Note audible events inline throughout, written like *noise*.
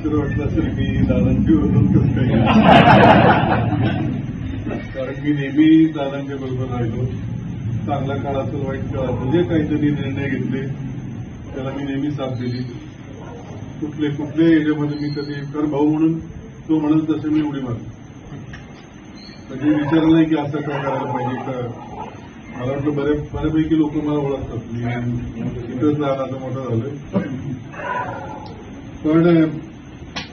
आश्चर्य वाटलं असेल की दादांची विरोधात कसं कारण मी नेहमी दादांच्या बरोबर राहिलो. चांगला काळ असेल वाईट काळ असेल जे काही त्यांनी निर्णय घेतले त्याला मी नेहमी साथ दिली. कुठले कुठले एरियामध्ये मी कधी कर भाऊ म्हणून तो म्हणत तसे मी उडी मारतो. म्हणजे विचारलं नाही की असं काय करायला पाहिजे का मला वाटतं बरे बऱ्यापैकी लोक मला ओळखतात. मी इथंच लहानाचं मोठं झालं पण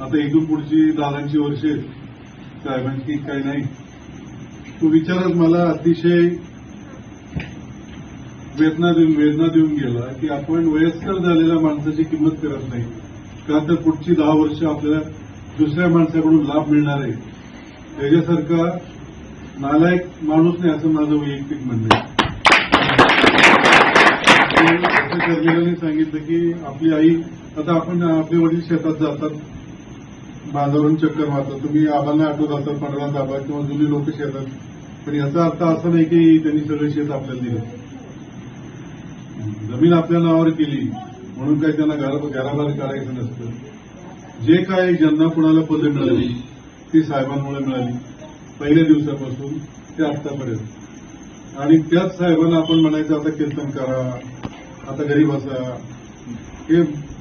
आता इथून पुढची दादांची वर्षे साहेबांची काही नाही. तो विचारच मला अतिशय वेदना देऊन वेदना देऊन गेला की आपण वयस्कर झालेल्या माणसाची किंमत करत नाही. कारण तर पुढची दहा वर्ष आपल्याला दुसऱ्या माणसाकडून लाभ मिळणार आहे. त्याच्यासारखा नालायक माणूस नाही असं माझं वैयक्तिक म्हणणं आहे. सांगितलं की आपली आई आता आपण आपले वडील शेतात जातात. बांधावरून चक्कर मारतात तुम्ही आबांना आठवत असाल पंधरा दाबा किंवा जुनी लोक शेतात. पण याचा अर्थ असा नाही की त्यांनी सगळे शेत आपल्याला दिलं. जमीन आपल्या नावावर केली म्हणून काही त्यांना घराबाहेर काढायचं नसतं. जे काय ज्यांना कुणाला पदं मिळाली ती साहेबांमुळे मिळाली. पहिल्या दिवसापासून ते आतापर्यंत आणि त्याच साहेबांना आपण म्हणायचं आता कीर्तन करा आता घरी बसा हे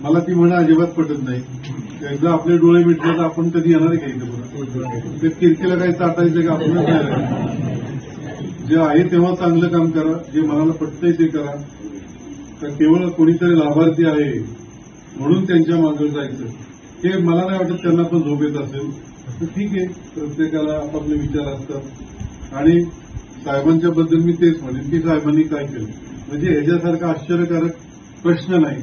मला ती म्हण अजिबात पटत नाही. एकदा आपले डोळे मिटले तर आपण कधी येणार आहे बरं ते किरकीला काही चाटायचं का? आपणच नाही जे आहे तेव्हा चांगलं काम करा. जे मनाला पटतंय ते करा. तर केवळ कोणीतरी लाभार्थी आहे म्हणून त्यांच्या मागे जायचं. हे मला नाही वाटत त्यांना पण झोप येत असेल. तर ठीक आहे. प्रत्येकाला आपापले विचार असतात. आणि साहेबांच्या बद्दल मी तेच म्हणेन की साहेबांनी काय केलं? म्हणजे ह्याच्यासारखा आश्चर्यकारक प्रश्न नाही.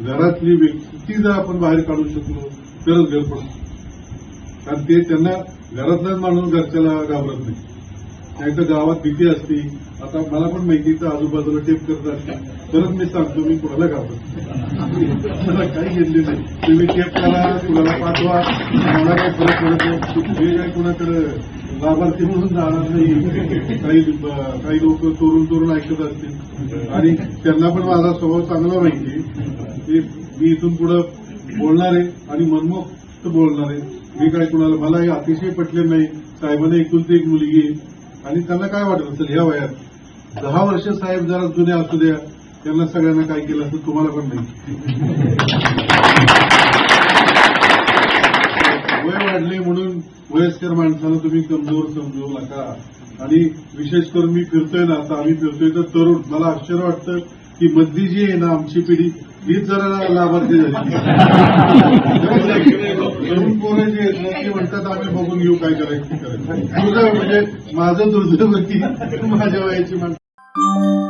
घरातली व्यक्ती जर आपण बाहेर काढू शकलो तरच घर पडतो. कारण ते त्यांना घरातलाच माणूस घरच्याला घाबरत नाही. नाही तर गावात भीती असती. आता मला पण माहिती तर आजूबाजूला टेप करत असते. तरच मी सांगतो मी कुणाला घाबरत मला काही घेतले नाही. तुम्ही टेप करा कुणाला पाठवा. मला काही फरक पडत नाही. हे काय कुणाकडे लाभार्थी म्हणून जाणार नाही. काही काही लोक चोरून चोरून ऐकत असतील. आणि त्यांना पण माझा स्वभाव चांगला माहिती मी इथून पुढं बोलणार आहे आणि मनमोक्त बोलणार आहे. मी काय कुणाला मला हे अतिशय पटले नाही. साहेबांना एकुलती एक मुलगी आणि त्यांना काय वाटत असेल ह्या वयात? दहा वर्ष साहेब जरा जुने असू द्या. त्यांना सगळ्यांना काय केलं असं तुम्हाला पण नाही वय वाढले म्हणून वयस्कर माणसाला तुम्ही कमजोर समजू नका. आणि विशेष करून मी फिरतोय ना आता आम्ही फिरतोय तर तरुण. मला आश्चर्य वाटतं की मधली जी आहे ना आमची पिढी हीच जरा लाभार्थी झाली. *laughs* तरुण पोरं जे आहेत ना ते म्हणतात आम्ही बघून घेऊ काय करायचं करायचं. दुर्दैव म्हणजे माझं दुर्दैव की माझ्या वयाची माणसं